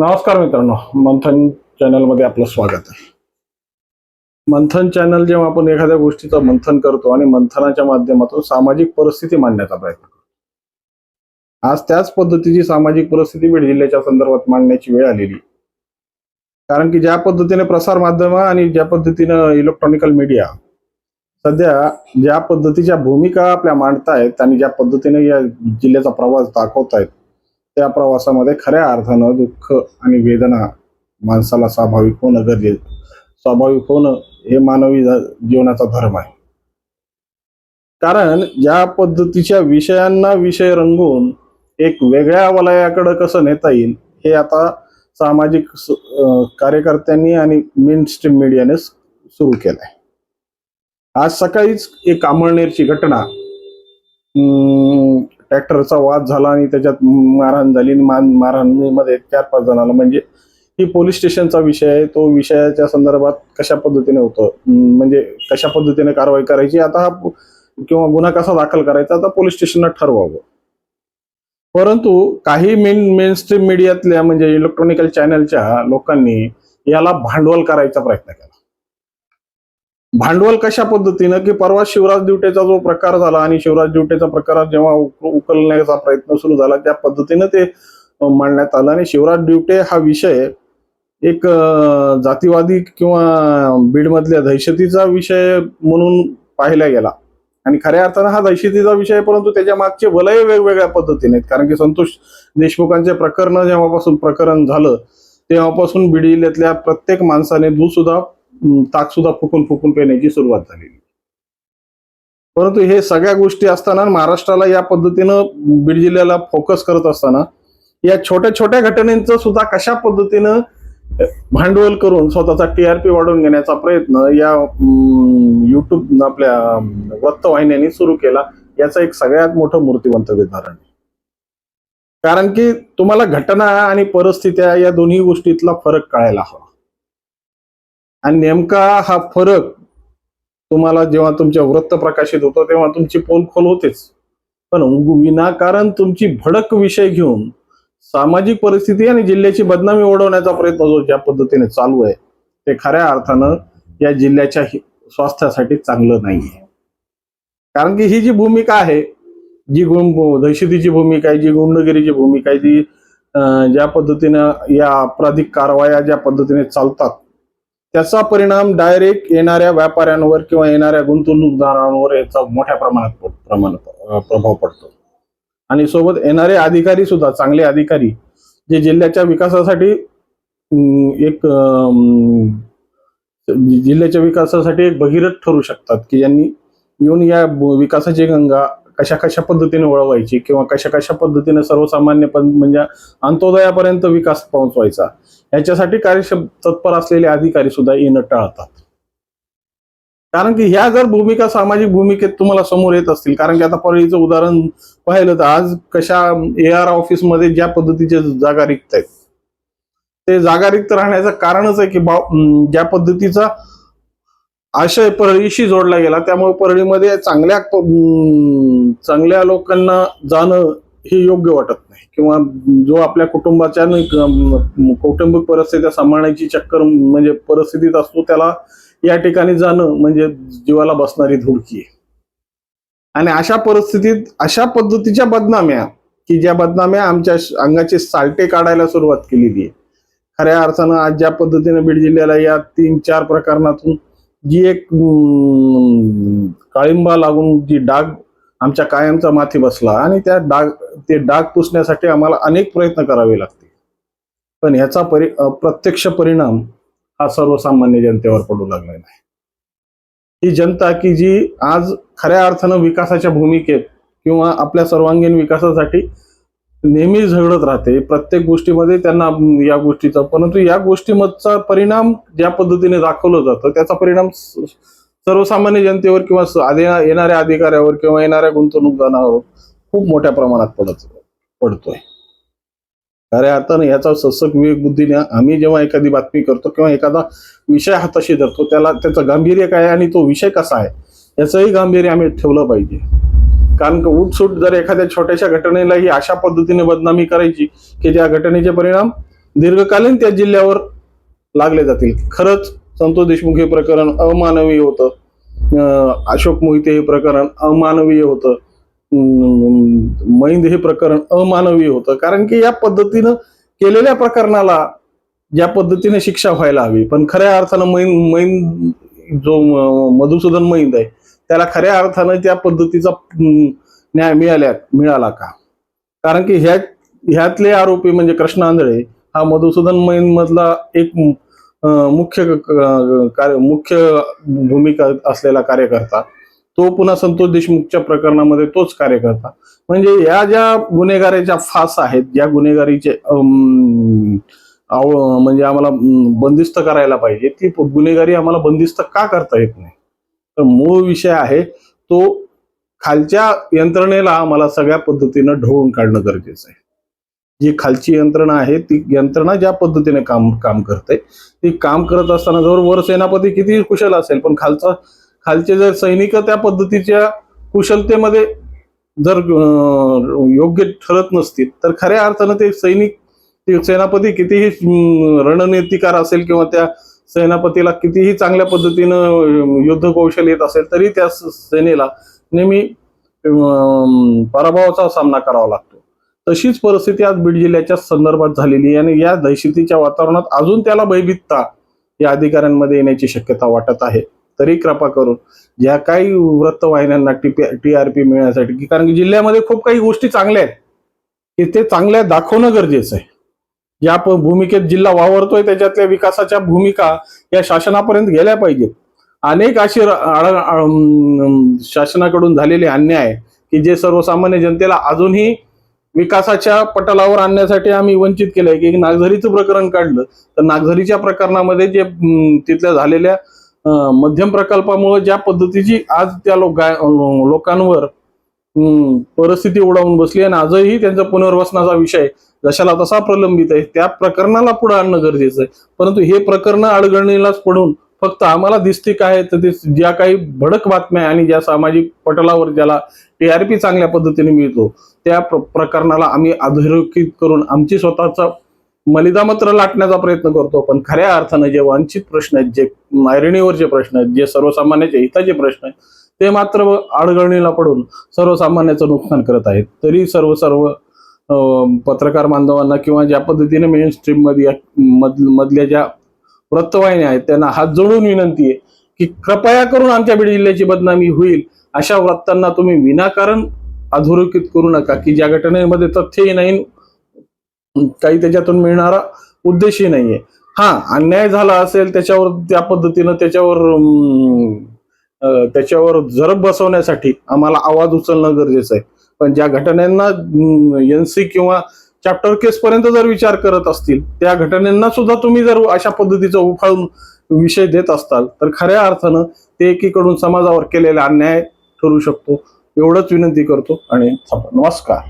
नमस्कार मित्रांनो मंथन चॅनलमध्ये आपलं स्वागत आहे. मंथन चॅनल जेव्हा आपण एखाद्या गोष्टीचं मंथन करतो आणि मंथनाच्या माध्यमातून सामाजिक परिस्थिती मांडण्याचा प्रयत्न करतो. आज त्याच पद्धतीची सामाजिक परिस्थिती बीड जिल्ह्याच्या संदर्भात मांडण्याची वेळ आलेली. कारण की ज्या पद्धतीने प्रसार माध्यम आणि ज्या पद्धतीनं इलेक्ट्रॉनिकल मीडिया सध्या ज्या पद्धतीच्या भूमिका आपल्या मांडतायत आणि ज्या पद्धतीने या जिल्ह्याचा प्रवास दाखवतायत त्या प्रवासामध्ये खऱ्या अर्थानं दुःख आणि वेदना माणसाला स्वाभाविक होणं गरजेचं स्वाभाविक होणं हे मानवी जीवनाचा धर्म आहे. कारण ज्या पद्धतीच्या विषयांना विषय रंगवून एक वेगळ्या वलयाकडं कसं नेता येईल हे आता सामाजिक कार्यकर्त्यांनी आणि मेन स्ट्रीम मीडियाने सुरू केलंय. आज सकाळीच एक अमळनेरची घटना अं, ट्रॅक्टरचा वाद झाला आणि त्याच्यात मारहाण झाली आणि मान मारहाणीमध्ये चार पाच जणाला. म्हणजे ही पोलीस स्टेशनचा विषय आहे. तो विषयाच्या संदर्भात कशा पद्धतीने होतं? म्हणजे कशा पद्धतीने कारवाई करायची? आता हा किंवा गुन्हा कसा दाखल करायचा? आता पोलीस स्टेशनला ठरवावं. परंतु काही मेन मेन स्ट्रीम मीडियातल्या म्हणजे इलेक्ट्रॉनिकल चॅनलच्या लोकांनी याला भांडवल करायचा प्रयत्न केला. भांडवल कशा पद्धतीनं की परवा शिवराज दिवटेचा जो प्रकार झाला आणि शिवराज दिवटेचा प्रकार जेव्हा उक- उकलण्याचा प्रयत्न सुरू झाला त्या पद्धतीनं ते मांडण्यात आलं. आणि शिवराज दिवटे हा विषय एक जातीवादी किंवा बीडमधल्या दहशतीचा विषय म्हणून पाहिला गेला. आणि खऱ्या अर्थानं हा दहशतीचा विषय परंतु त्याच्या मागचे वलय वेगवेगळ्या पद्धतीने आहेत. कारण की संतोष देशमुखांचे प्रकरण जेव्हापासून प्रकरण झालं तेव्हापासून बीड जिल्ह्यातल्या प्रत्येक माणसाने दूध सुद्धा ताक सुद्धा फुकून फुकून पिण्याची सुरुवात झालेली. परंतु हे सगळ्या गोष्टी असताना महाराष्ट्राला या पद्धतीनं बीड जिल्ह्याला फोकस करत असताना या छोट्या छोट्या घटनेचं सुद्धा कशा पद्धतीनं भांडवल करून स्वतःचा टीआरपी वाढवून घेण्याचा प्रयत्न या युट्यूब आपल्या वृत्तवाहिन्यांनी सुरू केला याचं एक सगळ्यात मोठं मूर्तिवंत उदाहरण. कारण की तुम्हाला घटना आणि परिस्थित्या या दोन्ही गोष्टीतला फरक कळायला हवा. आणि नेमका हा फरक तुम्हाला जेव्हा तुमच्या वृत्त प्रकाशित होतं तेव्हा तुमची पोल खोल होतेच. पण विनाकारण तुमची भडक विषय घेऊन सामाजिक परिस्थिती आणि जिल्ह्याची बदनामी ओढवण्याचा प्रयत्न जो ज्या पद्धतीने चालू आहे ते खऱ्या अर्थानं या जिल्ह्याच्या स्वास्थ्यासाठी चांगलं नाहीये. कारण की ही जी भूमिका आहे जी गुं दहशतीची भूमिका आहे जी गुंडगिरीची भूमिका आहे जी ज्या पद्धतीनं या आपराधिक कारवाया ज्या पद्धतीने चालतात त्याचा परिणाम डायरेक्ट येणाऱ्या व्यापाऱ्यांवर किंवा येणाऱ्या गुंतवणूकदारांवर याचा मोठ्या प्रमाणात प्रमाणात प्रमाण प्रभाव पडतो. आणि सोबत येणारे अधिकारी सुद्धा चांगले अधिकारी जे जिल्ह्याच्या विकासासाठी एक जिल्ह्याच्या विकासासाठी एक भगीरथ ठरू शकतात की यांनी येऊन या विकासाची गंगा कशा कशा पद्धतीने वळवायची किंवा कशा कशा पद्धतीने सर्वसामान्य पण म्हणजे अंत्योदयापर्यंत विकास पोहोचवायचा याच्यासाठी कार्यक्षम तत्पर असलेले अधिकारी सुद्धा येणं टाळतात. कारण की ह्या जर भूमिका सामाजिक भूमिकेत तुम्हाला समोर येत असतील कारण की आता परळीचं उदाहरण पाहिलं तर आज कशा ए आर ऑफिसमध्ये ज्या पद्धतीचे जागा रिक्त आहेत ते जागा रिक्त राहण्याचं कारणच आहे की बा- ज्या पद्धतीचा आशय परळीशी जोडला गेला. त्यामुळे परळीमध्ये चांगल्या चांगल्या लोकांना जाणं हे योग्य वाटत नाही. किंवा जो आपल्या कुटुंबाच्या कौटुंबिक परिस्थिती सांभाळण्याची चक्कर म्हणजे परिस्थितीत असतो त्याला या ठिकाणी जाणं म्हणजे जीवाला बसणारी धुडकी आहे. आणि अशा परिस्थितीत अशा पद्धतीच्या बदनाम्या की ज्या बदनाम्या आमच्या अंगाचे सालटे काढायला सुरुवात केलेली आहे. खऱ्या अर्थानं आज ज्या पद्धतीने बीड जिल्ह्याला या तीन चार प्रकरणातून जी एक काळिंबा लागून जी डाग आमच्या कायमचा माथी बसला आणि त्या डाग ते डाग पुसण्यासाठी आम्हाला अनेक प्रयत्न करावे लागतील. पण ह्याचा परि प्रत्यक्ष परिणाम हा सर्वसामान्य जनतेवर पडू लागलेला आहे ही जनता की जी आज खऱ्या अर्थानं विकासाच्या भूमिकेत किंवा आपल्या सर्वांगीण विकासासाठी नेहमी झगडत राहते. प्रत्येक गोष्टीमध्ये त्यांना या गोष्टीचा परंतु या गोष्टीमधचा परिणाम ज्या पद्धतीने दाखवलं जातं त्याचा परिणाम सर्वसामान्य जनतेवर किंवा येणाऱ्या अधिकाऱ्यावर किंवा येणाऱ्या गुंतवणूकदारावर खूप मोठ्या प्रमाणात पडत पडतोय. खऱ्या अर्थानं याचा ससक विवेक बुद्धीने आम्ही जेव्हा एखादी बातमी करतो किंवा एखादा विषय हाताशी धरतो त्याला त्याचं गांभीर्य काय आहे आणि तो विषय कसा आहे याचंही गांभीर्य आम्ही ठेवलं पाहिजे. कारण का उठसूट जर एखाद्या छोट्याशा घटनेला ही अशा पद्धतीने बदनामी करायची की ज्या घटनेचे परिणाम दीर्घकालीन त्या जिल्ह्यावर लागले जातील. खरंच संतोष देशमुख हे प्रकरण अमानवीय होतं. अशोक मोहिते हे प्रकरण अमानवीय होतं. मैंद हे प्रकरण अमानवीय होतं. कारण की या पद्धतीनं केलेल्या प्रकरणाला ज्या पद्धतीने शिक्षा व्हायला हवी. पण खऱ्या अर्थानं मैन मैन जो मधुसूदन मैंद आहे त्याला खऱ्या अर्थानं त्या पद्धतीचा न्याय मिळाल्या मिळाला का? कारण की ह्या ह्यातले आरोपी म्हणजे कृष्ण आंधळे हा मधुसूदन मैन मधला एक मुख्य कार्य मुख्य भूमिका असलेला कार्यकर्ता तो पुन्हा संतोष देशमुखच्या प्रकरणामध्ये तोच कार्यकर्ता. म्हणजे या ज्या गुन्हेगारीच्या फास आहेत ज्या गुन्हेगारीचे अं, म्हणजे आम्हाला बंदिस्त करायला पाहिजे ती गुन्हेगारी आम्हाला बंदिस्त का करता येत नाही? तर मूळ विषय आहे तो खालच्या यंत्रणेला आम्हाला सगळ्या पद्धतीनं ढवळून काढणं गरजेचं आहे. जी खालची यंत्रणा आहे ती यंत्रणा ज्या पद्धतीने काम काम करते ती काम करत असताना जर वर सेनापती किती कुशल असेल पण खालचा खालचे जर सैनिक त्या पद्धतीच्या कुशलतेमध्ये जर योग्य ठरत नसतील तर खऱ्या अर्थानं ते सैनिक ते सेनापती कितीही रणनीतिकार असेल किंवा त्या सेनापतीला कितीही चांगल्या पद्धतीनं युद्ध कौशल येत असेल तरी त्या सेनेला नेहमी पराभवाचा सामना करावा लागतो. तशीच परिस्थिती आज बीड जिल्ह्याच्या संदर्भात झालेली आहे आणि या दहशतीच्या वातावरणात अजून त्याला भयभीतता या अधिकाऱ्यांमध्ये येण्याची शक्यता वाटत आहे. तरी कृपा करून ज्या काही वृत्तवाहिन्यांना टी आर पी मिळण्यासाठी कारण की जिल्ह्यामध्ये खूप काही गोष्टी चांगल्या आहेत की ते चांगल्या दाखवणं गरजेचं आहे. ज्या प- भूमिकेत जिल्हा वावरतोय त्याच्यातल्या विकासाच्या भूमिका या शासनापर्यंत गेल्या पाहिजेत. अनेक असे आळ- शासनाकडून झालेले अन्याय की जे सर्वसामान्य जनतेला अजूनही विकासाच्या पटलावर आणण्यासाठी आम्ही वंचित केलंय. की नागझरीचं प्रकरण काढलं तर नागझरीच्या प्रकरणामध्ये जे तिथल्या झालेल्या मध्यम प्रकल्पामुळे ज्या पद्धतीची आज त्या लोक लोकांवर परिस्थिती उडावून बसली आणि आजही त्यांचा पुनर्वसनाचा विषय जशाला तसा प्रलंबित आहे त्या प्रकरणाला पुढे आणणं गरजेचं आहे. परंतु हे प्रकरण अडगणीलाच पडून फक्त आम्हाला दिसते काय तर ते ज्या काही भडक बातम्या आणि ज्या सामाजिक पटलावर ज्याला टीआरपी चांगल्या पद्धतीने मिळतो त्या प्र- प्रकरणाला आम्ही अधोरेखित करून आमची स्वतःचा मलिदा मात्र लाटण्याचा प्रयत्न करतो. पण खऱ्या अर्थानं जे वांछित प्रश्न आहेत जे मायरिणीवरचे प्रश्न आहेत जे सर्वसामान्याच्या हिताचे प्रश्न आहेत ते मात्र आडगळणीला पडून सर्वसामान्याचं नुकसान करत आहेत. तरी सर्व सर्व पत्रकार बांधवांना किंवा ज्या पद्धतीने मेन स्ट्रीममध्ये मधल्या ज्या वृत्तवाहिन्या आहेत त्यांना हात जोडून विनंती आहे की कृपया करून आमच्या बीड जिल्ह्याची बदनामी होईल अशा वृत्तांना तुम्ही विनाकारण अधोरेखित करू नका की ज्या घटनेमध्ये तथ्यही नाही काही त्याच्यातून मिळणारा उद्देशही नाहीये. हा अन्याय झाला असेल त्याच्यावर त्या पद्धतीनं त्याच्यावर त्याच्यावर झरप बसवण्यासाठी आम्हाला आवाज उचलणं गरजेचं आहे. पण ज्या घटनांना एनसी किंवा चॅप्टर केस पर्यंत जर विचार करत असतील त्या घटनांना सुद्धा तुम्ही जर अशा पद्धतीचा उफाळून विषय देत असताल तर खऱ्या अर्थानं ते एकीकडून समाजावर केलेला अन्याय ठरू शकतो. एवढंच विनंती करतो आणि नमस्कार.